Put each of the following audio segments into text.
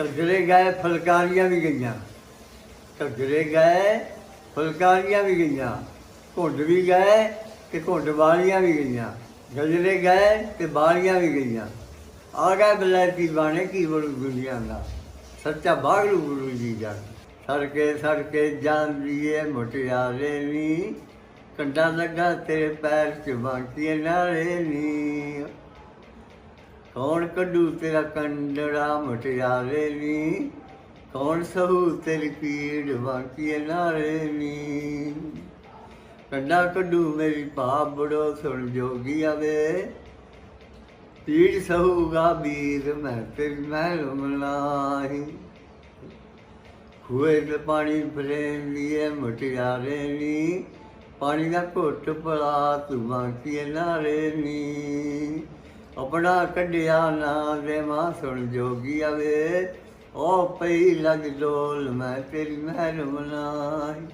ਘੱਗਰੇ ਗਏ ਫੁਲਕਾਰੀਆਂ ਵੀ ਗਈਆਂ। ਘੱਗਰੇ ਗਏ ਫੁਲਕਾਰੀਆਂ ਵੀ ਗਈਆਂ। ਘੁੰਡ ਵੀ ਗਏ ਤੇ ਘੁੰਡ ਵਾਲੀਆਂ ਵੀ ਗਈਆਂ। ਗਜਰੇ ਗਏ ਤੇ ਬਾਲੀਆਂ ਵੀ ਗਈਆਂ। ਆ ਗਏ ਬਲੈਤੀ ਬਾਣੇ ਕੀ ਬੜੂ ਦੁਨੀਆ ਦਾ। ਸੱਚਾ ਬਾਗਰੂ ਗੁਰੂ ਜੀ ਦਾ। ਸੜਕੇ ਸੜਕੇ ਜਾਂਦੀ ਏ ਮੁਟਿਆਰੇ ਨੀ। ਕੰਡਾ ਲੱਗਾ ਤੇਰੇ ਪੈਰ ਚ ਬਾਂਕੀਏ ਨਾਲੇ ਨੀ। ਕੌਣ ਕੱਢੂ ਤੇਰਾ ਕੰਡੜਾ ਮੁਟਿਆਰੇ ਨੀ? ਕੌਣ ਸਹੂ ਤੇਰੀ ਪੀੜ ਬਾਂਕੀਏ ਨਾਲੇ ਨੀ? ਕੰਡਾ ਕੱਢੂ ਮੇਰੀ ਭਾਬ ਬੜੋ ਸੁਣ ਜੋਗੀ ਆਵੇ। ਪੀੜ ਸਹੂਗਾ ਵੀਰ ਮੈਂ ਤੇ ਮੈਂ ਮਲਾਹੀ ਖੂਏ ਤੇ ਪਾਣੀ ਪ੍ਰੇਮ ਲੀਏ ਮੁਟਿਆਰੇ ਨੀ। ਪਾਣੀ ਦਾ ਘੁੱਟ ਪਲਾ ਤੂੰ ਬਾਂਕੀਏ ਨਾਰੇ ਨੀ। ਆਪਣਾ ਕੱਢਿਆ ਨਾ ਦੇ ਮਾਂ ਸੁਣ ਜੋਗੀ ਆਵੇ। ਉਹ ਪਈ ਲਗ ਡੋਲ, ਮੈਂ ਤੇਰੀ ਮਹਿਲ ਮਨਾਈ।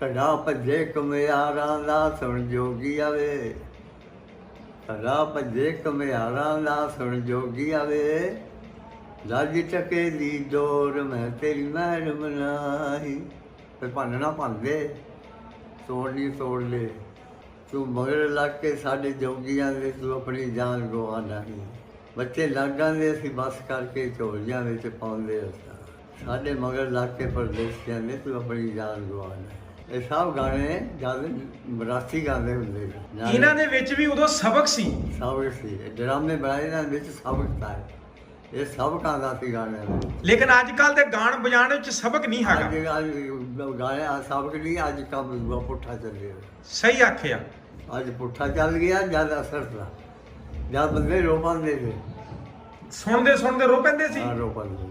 ਕੜਾ ਭੱਜੇ ਕਮਿਆਰਾਂ ਦਾ ਸੁਣ ਜੋਗੀ ਆਵੇ। ਕੜਾ ਭੱਜੇ ਕਮਿਆਰਾਂ ਦਾ ਸੁਣ ਜੋਗੀ ਆਵੇ। ਲੱਜ ਟਕੇ ਦੀ ਡੋਰ, ਮੈਂ ਤੇਰੀ ਮਹਿਲ ਮਨਾਈ। ਤੇ ਭੰਨਣਾ ਭੰਦੇ ਤੋੜਨੀ ਤੋੜ ਲੈ ਤੂੰ ਮਗਰ ਲੱਗ ਕੇ ਸਾਡੇ ਜੋਗੀਆਂ ਦੇ ਤੂੰ ਆਪਣੀ ਜਾਨ ਗਵਾ ਨਹੀਂ। ਬੱਚੇ ਲਾਗਾਂ ਦੇ ਅਸੀਂ ਬਸ ਕਰਕੇ ਝੋਲੀਆਂ ਵਿੱਚ ਪਾਉਂਦੇ ਅਸਾਂ ਸਾਡੇ ਮਗਰ ਲੱਗ ਕੇ ਪਰਦੇਸੀਆਂ ਨੇ ਤੂੰ ਆਪਣੀ ਜਾਨ ਗਵਾ ਨਹੀਂ। ਇਹ ਸਭ ਗਾਣੇ ਜਦ ਮਰਾਠੀ ਗਾਉਂਦੇ ਹੁੰਦੇ ਸੀ। ਇਹਨਾਂ ਦੇ ਵਿੱਚ ਵੀ ਉਦੋਂ ਸਬਕ ਸੀ। ਸਬਕ ਸੀ। ਇਹ ਡਰਾਮੇ ਬਣਾਏ ਨਾ ਵਿੱਚ ਸਬਕ ਤਾਂ ਹੈ। ਇਹ ਸਬਕਾਂ ਦਾ ਸੀ ਗਾਣੇ ਵਿੱਚ। ਲੇਕਿਨ ਅੱਜ ਕੱਲ ਦੇ ਗਾਣ ਵਜਾਣ ਵਿੱਚ ਸਬਕ ਨਹੀਂ ਅੱਜ ਹੈਗਾ ਅੱਜ ਸਬਕ ਨਹੀਂ ਅੱਜ ਕੰਮ ਪੁੱਠਾ ਚੱਲ ਰਿਹਾ। ਸਹੀ ਆਖਿਆ। ਅੱਜ ਪੁੱਠਾ ਚੱਲ ਗਿਆ ਜਦ ਅਸਰ ਦਾ ਜਦ ਬੰਦੇ ਰੋਪਾਂਦੇ ਸੀ। ਸੁਣਦੇ ਸੁਣਦੇ ਰੋ ਪੈਂਦੇ ਸੀ। ਆ ਰੋਪਾਂਦੇ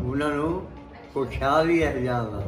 ਉਹਨਾਂ ਨੂੰ ਕੋਈ ਖਿਆਲ ਹੀ ਹੈ ਜਾਂਦਾ